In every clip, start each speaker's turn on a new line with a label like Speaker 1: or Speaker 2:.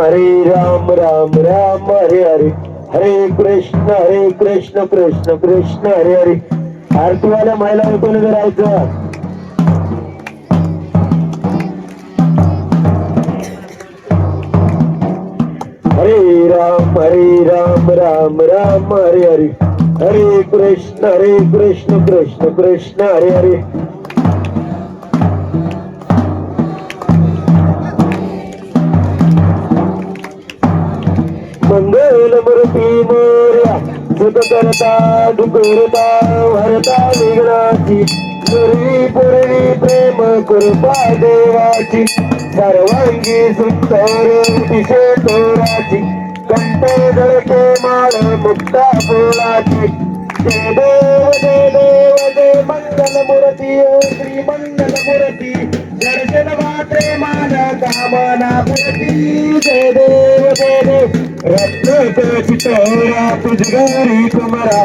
Speaker 1: हरे राम राम राम हरे हरे. हरे कृष्ण हरे कृष्ण कृष्ण कृष्ण हरे हरे. आरतीवाल्या महिला कोणी करायचं? हरे राम हरे राम राम राम हरे हरे. हरे कृष्ण हरे कृष्ण कृष्ण कृष्ण हरे हरे. सुख करता डुकरता भरता विघ्नाची पूर्वी पूर्वी प्रेम कृपा देवाची. सर्वांगी सुंदर तिशे तोराची कंठ जळके माळ मुक्ता फुलाची. देव दे देव दे मंगल मूर्ती ओ श्री मंगल मूर्ती दर्शन मात्रे मान कामना प्रती जय देव जय देव. रत्न चितोरा तुझ घरी कुमारा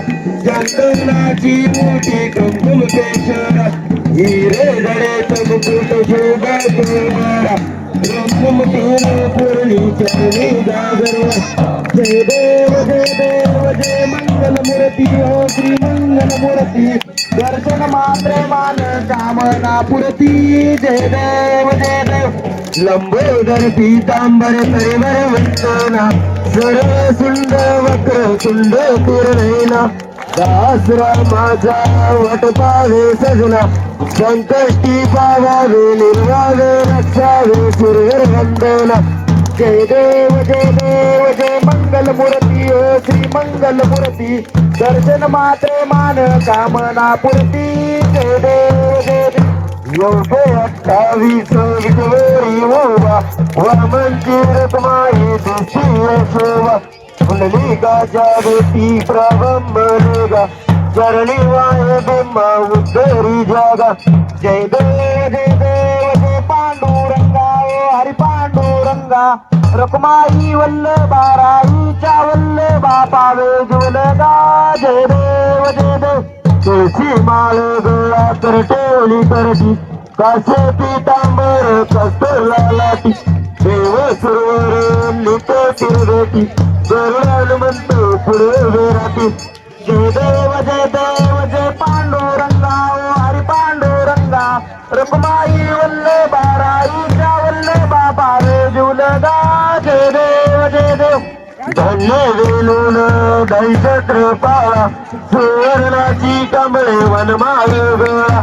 Speaker 1: चंदनाची मोठी कुंकुम केशरा हिरे जडे मुकुट शोभा कुमारा तीन पूर्णी चरणी जागरवा. जय देव जय देव जय मंगल मूर्ती हो श्री मंगल मूर्ती मात्र मान कामना पुरती. जय देव जय देव. लंबोदर पीतांबर परिवर वंदना. सर्व सुंद वक्र तुंड पूर्णैना दासरा माझा वट पावे सजना. संकष्टी पावावे निर्वावे रक्षावे सुरवर वंदना. जय देव जय देव जय मंगल मूर्ती ओ श्री मंगल मूर्ती दर्शन मात्र मान कामना पुरती. योगे अठ्ठावीस विजवेरी ओवा वामनची रत्माई शोभा चरणी वाय बिंबा उद्धरी जागा जय देव जय देव जय पांडुरंगा ओ हरी पांडुरंगा रकुमाई वल्लभा राईच्या वल्लभा पावे जुलगा जय देव तुळशी माळ गोळा तर टोळी करती. कासे पितांबर कस्तुरला लाटी देव सुरवर लिटो तिरगटी गरुड म्हणतो पुढे वेराती जय देव जय देव धन्य वेलून दैशत्र पाळा सुवर्णाची कमळे वनमाळ गोळा.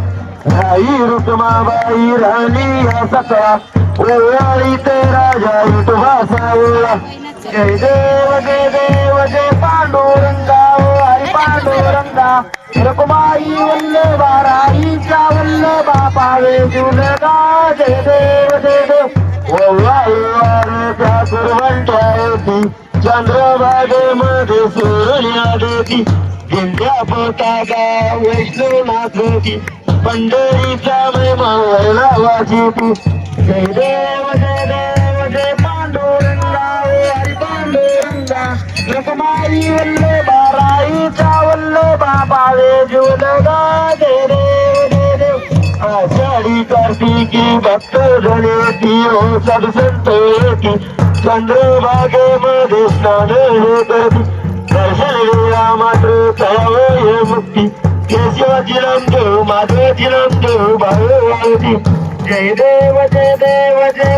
Speaker 1: राई रुक्माबाई राणी या सकळा ओवाळी ते राजा इटवा सावळा. जय देव जय देव जय पांडुरंगा ओ हरी पांडुरंगा. रुक्माई वल्लभा राईच्या वल्लभा पावे जुलगा. जय देव जय देव. सोडल्या देती विंध्या पोटागा वैष्णवनाथ होती पंढरीचा महिमा वर्णावाची ती जय देव जय देव जय पांडुरंगा हरी पांडुरंगा. रकमाई वल्लभा राईचा वल्लभा पावे जुलगा जय देव जय देव. आषाढी कार्तिकी भक्त जनेती हो सदसंत येती चंद्रभागेमध्ये स्नान होत दर्शन वेळा मात्र तयावय मुक्ती. केशवाची नामदेव माधवाची नामदेव भावती जय देव जय देव जय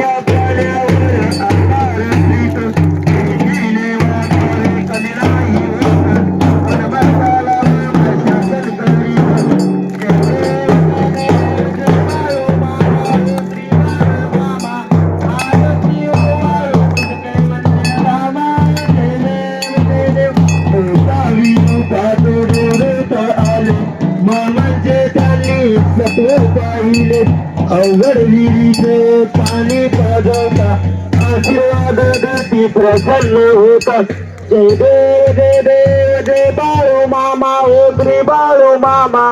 Speaker 1: मी प्रसन्न होता जय देव जय देव जय बाळू मामा हो श्री बाळू मामा।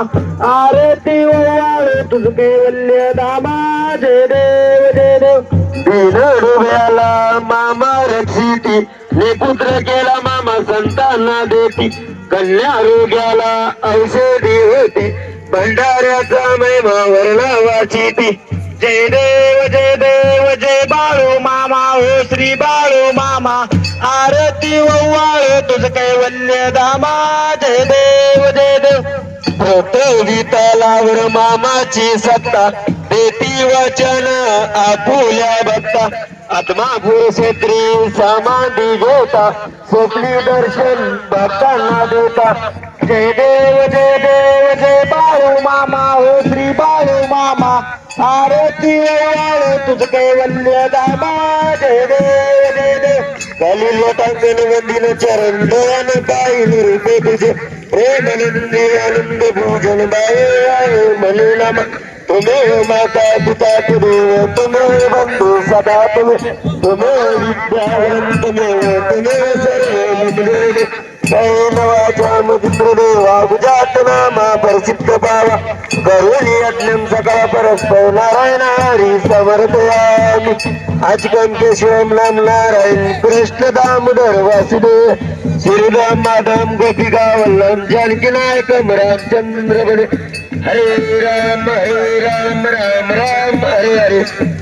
Speaker 1: आरती ओवाळू तुझ कैवल्य दामा जय देव जय देव। दीन डोब्याला मामा रक्षिती। ने पुत्र केला मामा संतांना देती। कन्या रोग्याला औषधी होती। भंडाऱ्याचा महिमा वर्णा वाचिती। जय देव जय देव जय बाळू मामा हो श्री बाळू मामा. आरती ओवाळ तुझ कैवल्य दामा. जय देव जय देव. पृथ्वी तलावर मामाची सत्ता. देती वचन आपुल्या भक्ता. आत्मा भूषेत्री समाधी घेता स्वप्नी दर्शन भक्तांना देता. जय देव जय देव जय बाळू मामा हो श्री बाळू मामा. आरती तुझ कैवल्य दामा जय देव जय देव काली लोटांगण वंदिन चरण दयान पायी रूपे तुझे. प्रेमानंदी आनंद भोजन बाये आहे मलिना तुम्ही माता पिता देव तुम्ही बंधु सदा तुम्ही. तुम्ही विद्यावंत देव तुम्ही सर्व मंदिरे दैनवाचा मित्र देवा गुजात नाम प्रसिद्ध बावा करुणी यज्ञम सकाळ परस्पर नारायण हरी समर्थयामी. आज कंकेश्वम नाम नारायण कृष्ण दामोदर वासुदेव. श्रीराम माधव गोपिका वल्लम जानकी नायक रामचंद्र बने हरे राम हरे राम राम राम हरे हरे.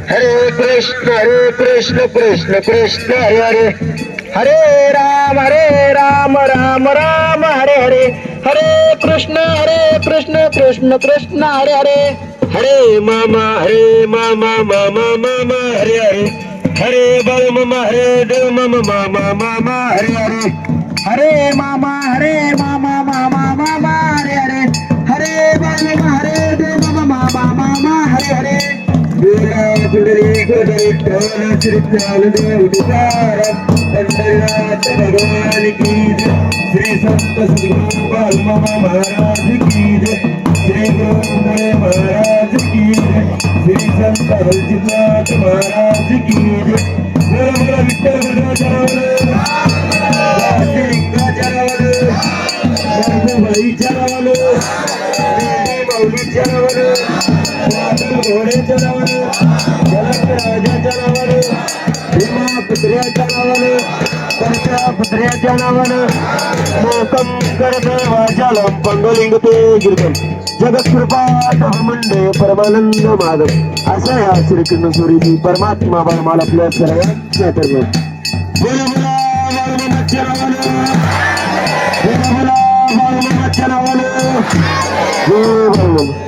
Speaker 1: हरे कृष्ण हरे कृष्ण कृष्ण कृष्ण हरे हरे. हरे राम हरे राम राम राम हरे हरे. हरे कृष्ण हरे कृष्ण कृष्ण कृष्ण हरे हरे. हरे मामा हरे मामा मामा मामा हरे हरे. हरे बल मामा हरे दल मामा मामा मामा हरे हरे. हरे मामा हरे मामा मामा मामा हरे हरे. हरे बल मामा हरे दल मामा मामा मामा हरे हरे. वीरा पुंडरी गोदरी टोला श्री ज्ञानदेव पंढरीनाथ भगवान की जय. श्री संत सद्गुरु मामा महाराज की जय. श्री गुरुमय महाराज की जय. श्री संत हरजिनाथ महाराज की जय. बोला बोला विठ्ठल भगवान चरावलो माऊली चरावलो भीमा पुत्र्याच्या नावानं त्यांच्या पुत्र्याच्या नावानं? मोकम कर्दवाजालम पंगलिंग ते गिरकम जगत्कृपा मंडे परमानंद माधव. असा या श्रीकृष्ण स्वरूपी परमात्मा बाळमाल आपल्या सर्वांच्या धर्म बोला बोला नावानं बोला बोला नावानं.